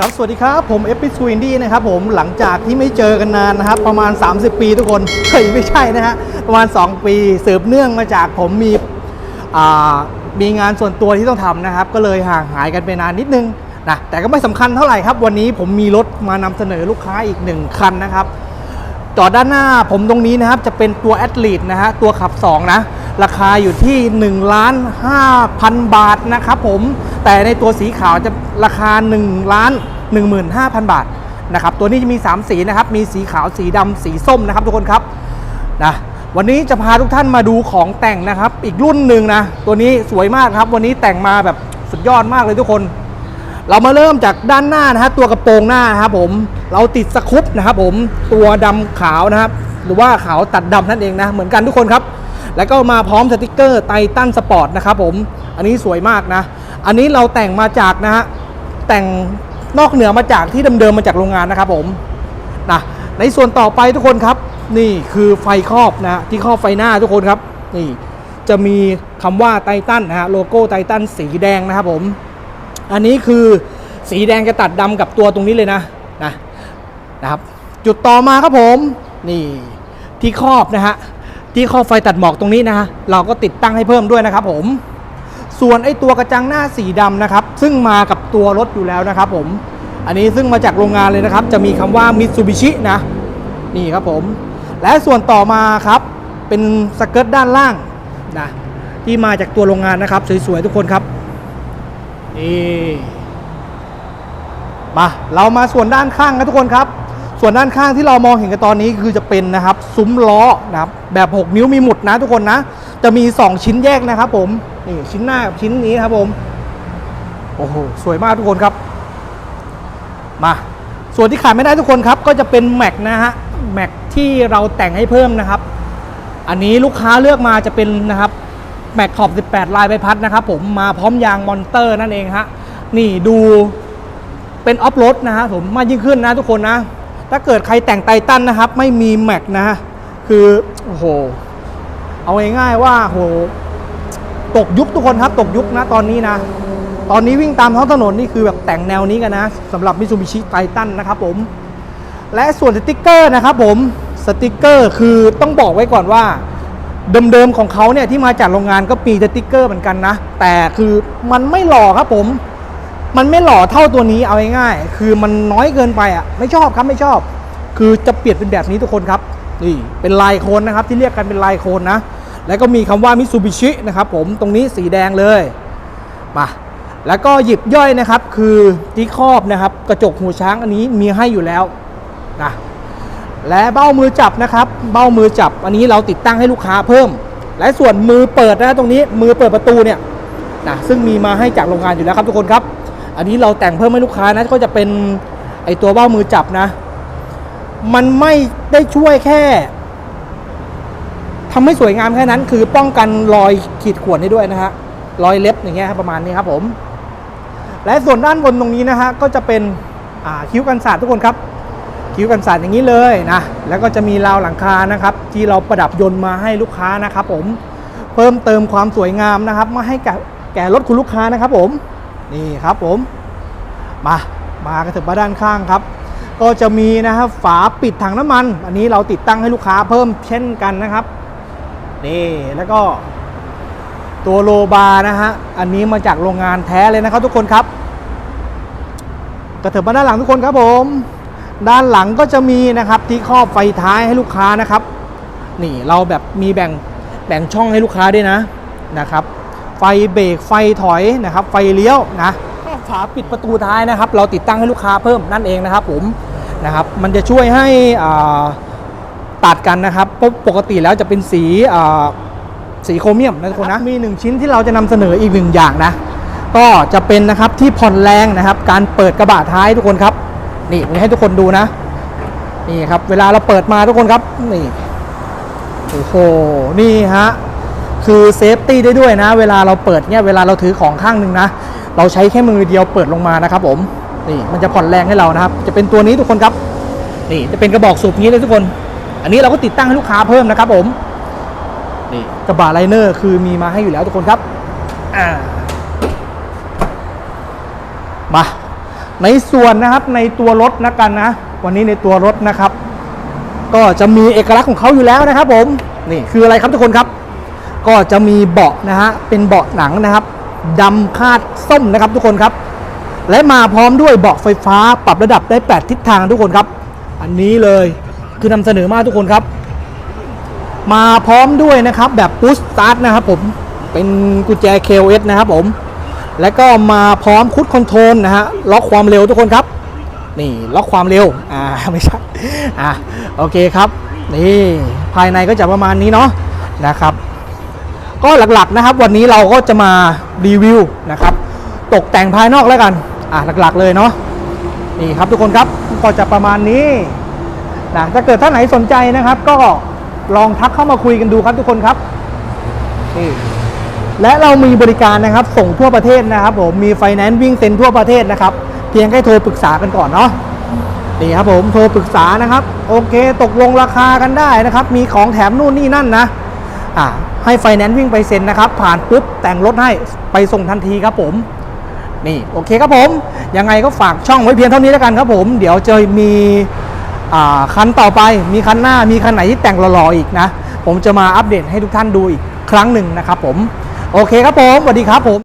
สวัสดีครับ ผมเอฟ s ิสวินดี้นะครับผมหลังจากที่ไม่เจอกันนานนะครับ ประมาณ 30 ปีทุกคนเฮ้ยไม่ใช่นะฮะ ประมาณ 2 ปีสืบเนื่องมาจากผมมีมีงานส่วนตัวที่ต้องทำนะครับ ก็เลยห่างหายกันไปนานนิดนึงนะแต่ก็ไม่สำคัญเท่าไหร่ครับ วันนี้ผมมีรถมานำเสนอลูกค้าอีกหนึ่งคันนะครับ จอดด้านหน้าผมตรงนี้นะครับ จะเป็นตัวแอดลีดนะฮะตัวขับ 2 นะ ราคาอยู่ที่1ล้าน5,000บาทนะครับผม แต่ในตัวสีขาวจะราคา1ล้าน15,000 บาทนะครับตัวนี้จะมี 3 สีนะครับ มีสีขาวสีดำสีส้มนะครับทุกคนครับนะวันนี้จะพาทุกท่านมาดูของแต่งนะครับ อีกรุ่นหนึ่งนะ ตัวนี้สวยมากครับ วันนี้แต่งมาแบบสุดยอดมากเลยทุกคน เรามาเริ่มจากด้านหน้านะฮะตัวกระโปรงหน้านะครับผมเราติดสครับนะครับผมตัวดำขาวนะครับหรือว่าขาวตัดดำนั่นเองนะเหมือนกันทุกคนครับ แล้วก็มาพร้อมสติกเกอร์ไททันสปอร์ตนะครับผมอันนี้สวยมากนะ อันนี้เราแต่งมาจากนะฮะแต่งนอกเหนือมาจากที่เดิมๆมาจากโรงงานนะครับผมนะในส่วนต่อไปทุกคนครับ นี่คือไฟครอบนะฮะที่ครอบไฟหน้าทุกคนครับ นี่จะมีคำว่าไททันนะฮะโลโก้ไททันสีแดงนะครับผม อันนี้คือสีแดงจะตัดดำกับตัวตรงนี้เลยนะนะนะครับ จุดต่อมาครับผม นี่ที่ครอบนะฮะที่ครอบไฟตัดหมอกตรงนี้นะฮะเราก็ติดตั้งให้เพิ่มด้วยนะครับผม ส่วนไอ้ตัวกระจังหน้าสีดำนะครับ ซึ่งมากับตัวรถอยู่แล้วนะครับผม อันนี้ซึ่งมาจากโรงงานเลยนะครับ จะมีคำว่า Mitsubishi นะ นี่ครับผม และส่วนต่อมาครับ เป็นสเกิร์ตด้านล่างนะที่มาจากตัวโรงงานนะครับสวยๆทุกคนครับนี่มาเรามาส่วนด้านข้างกันทุกคนครับ ส่วนด้านข้างที่เรามองเห็นกันตอนนี้คือจะเป็นนะครับ ซุ้มล้อนะครับแบบ 6 นิ้วมีหมุดนะทุกคนนะ จะมี 2 ชิ้นแยกนะครับผม นี่ชิ้นหน้ากับชิ้นนี้ครับผม โอ้โห สวยมากทุกคนครับ มา ส่วนที่ขาดไม่ได้ทุกคนครับ ก็จะเป็นแม็กนะฮะ แม็กที่เราแต่งให้เพิ่มนะครับ อันนี้ลูกค้าเลือกมาจะเป็นนะครับแม็กขอบ 18 ลายใบพัดนะครับผม มาพร้อมยางมอนเตอร์นั่นเองฮะ นี่ดูเป็นออฟโรดนะฮะผมมากยิ่งขึ้นนะทุกคนนะ ถ้าเกิดใครแต่งไททันนะครับ ไม่มีแม็กนะฮะคือ โอ้โห เอาง่ายๆว่าโห ตกยุคทุกคนครับตกยุคนะตอนนี้นะ ตอนนี้วิ่งตามท้องถนนนี่คือแบบแต่งแนวนี้กันนะสำหรับมิ t ูบิชิไททันนะครับผม และส่วนสติกเกอร์นะครับผมสติกเกอร์คือต้องบอกไว้ก่อนว่า เดิมๆของเขาเนี่ยที่มาจากโรงงานก็มีสติกเกอร์เหมือนกันนะ แต่คือมันไม่หล่อครับผม มันไม่หล่อเท่าตัวนี้เอาง่ายๆคือมันน้อยเกินไปอะไม่ชอบครับไม่ชอบ คือจะเปลี่ยนเป็นแบบนี้ทุกคนครับนี่เป็นลายโคนนะครับที่เรียกกันเป็นลายโคนนะ แล้วก็มีคำว่ามิ t ูบิชินะครับผมตรงนี้สีแดงเลยมาแล้วก็หยิบย่อยนะครับ คือที่ครอบนะครับ กระจกหูช้างอันนี้มีให้อยู่แล้วนะและเบ้ามือจับนะครับ เบ้ามือจับอันนี้เราติดตั้งให้ลูกค้าเพิ่ม และส่วนมือเปิดนะตรงนี้มือเปิดประตูเนี่ยนะซึ่งมีมาให้จากโรงงานอยู่แล้วครับทุกคนครับ อันนี้เราแต่งเพิ่มให้ลูกค้านะก็จะเป็นไอตัวเบ้ามือจับนะ มันไม่ได้ช่วยแค่ ทำให้สวยงามแค่นั้น คือป้องกันรอยขีดข่วนได้ด้วยนะฮะรอยเล็บอย่างเงี้ยประมาณนี้ครับผม และส่วนด้านบนตรงนี้นะฮะก็จะเป็นคิ้วกันศาสตร์ทุกคนครับ คิ้วกันสั่นอย่างนี้เลยนะแล้วก็จะมีราวหลังคานะครับ ที่เราประดับยนต์มาให้ลูกค้านะครับ ผมเพิ่มเติมความสวยงามนะครับ มาให้แก่แกรถคุณลูกค้านะครับ ผมนี่ครับผม มามากระถึงมาด้านข้างครับก็จะมีนะครับฝาปิดถังน้ำมัน อันนี้เราติดตั้งให้ลูกค้าเพิ่มเช่นกันนะครับ นี่แล้วก็ ตัวโลบาร์นะฮะ อันนี้มาจากโรงงานแท้เลยนะครับทุกคนครับ กระเถิบมาด้านหลังทุกคนครับผม ด้านหลังก็จะมีนะครับที่ครอบไฟท้ายให้ลูกค้านะครับ นี่เราแบบมีแบ่งแบ่งช่องให้ลูกค้าด้วยนะนะครับ ไฟเบรกไฟถอยนะครับ ไฟเลี้ยวนะฝาปิดประตูท้ายนะครับ เราติดตั้งให้ลูกค้าเพิ่มนั่นเองนะครับ ผมนะครับ มันจะช่วยให้อ่า ตัดกันนะครับปกติแล้วจะเป็นสีสีโครเมียมนะทุกคนนะมีหนึ่งชิ้นที่เราจะนำเสนออีกหนึ่งอย่างนะ ก็จะเป็นนะครับที่ผ่อนแรงนะครับ การเปิดกระบะท้ายทุกคนครับ นี่ผมให้ทุกคนดูนะ นี่ครับเวลาเราเปิดมาทุกคนครับนี่โอ้โหนี่ฮะคือเซฟตี้ได้ด้วยนะ เวลาเราเปิดเนี่ยเวลาเราถือของข้างหนึ่งนะ เราใช้แค่มือเดียวเปิดลงมานะครับผมนี่มันจะผ่อนแรงให้เรานะครับ จะเป็นตัวนี้ทุกคนครับ นี่จะเป็นกระบอกสูบนี้เลยทุกคน อันนี้เราก็ติดตั้งให้ลูกค้าเพิ่มนะครับผมนี่กระบะไลเนอร์คือมีมาให้อยู่แล้วทุกคนครับอ่ามาในส่วนนะครับในตัวรถนะกันนะ วันนี้ในตัวรถนะครับ ก็จะมีเอกลักษณ์ของเขาอยู่แล้วนะครับ ผมนี่คืออะไรครับทุกคนครับ ก็จะมีเบาะนะฮะเป็นเบาะหนังนะครับดำคาดส้มนะครับทุกคนครับ และมาพร้อมด้วยเบาะไฟฟ้าปรับระดับได้ 8 ทิศทางทุกคนครับ อันนี้เลย คือนำเสนอมากทุกคนครับ มาพร้อมด้วยนะครับ แบบพุชสตาร์ทนะครับผมเป็นกุญแจ KOS นะครับผม แล้วก็มาพร้อมคุดคอนโทรลนะฮะล็อกความเร็วทุกคนครับ นี่ล็อกความเร็วอ่าไม่ใช่อ่าโอเคครับ นี่ภายในก็จะประมาณนี้เนาะนะครับ ก็หลักๆนะครับ วันนี้เราก็จะมารีวิวนะครับ ตกแต่งภายนอกแล้วกันอะหลักๆเลยเนาะนี่ครับทุกคนครับก็จะประมาณนี้ นะถ้าเกิดท่านไหนสนใจนะครับ ก็ลองทักเข้ามาคุยกันดูครับทุกคนครับนี่และเรามีบริการนะครับ ส่งทั่วประเทศนะครับผมมีไฟแนนซ์วิ่งเซ็นทั่วประเทศนะครับ เพียงแค่โทรปรึกษากันก่อนเนาะนี่ครับผมโทรปรึกษานะครับ โอเค ตกลงราคากันได้นะครับ มีของแถมนู่นนี่นั่นนะอ่าให้ไฟแนนซ์วิ่งไปเซ็นนะครับ ผ่านปุ๊บแต่งรถให้ไปส่งทันทีครับผมนี่โอเคครับผม ยังไงก็ฝากช่องไว้เพียงเท่านี้แล้วกันครับผม เดี๋ยวจะมี คันต่อไปมีคันหน้ามีคันไหนที่แต่งหล่อๆอีกนะ ผมจะมาอัปเดตให้ทุกท่านดูอีกครั้งหนึ่งนะครับผม โอเคครับผมสวัสดีครับผม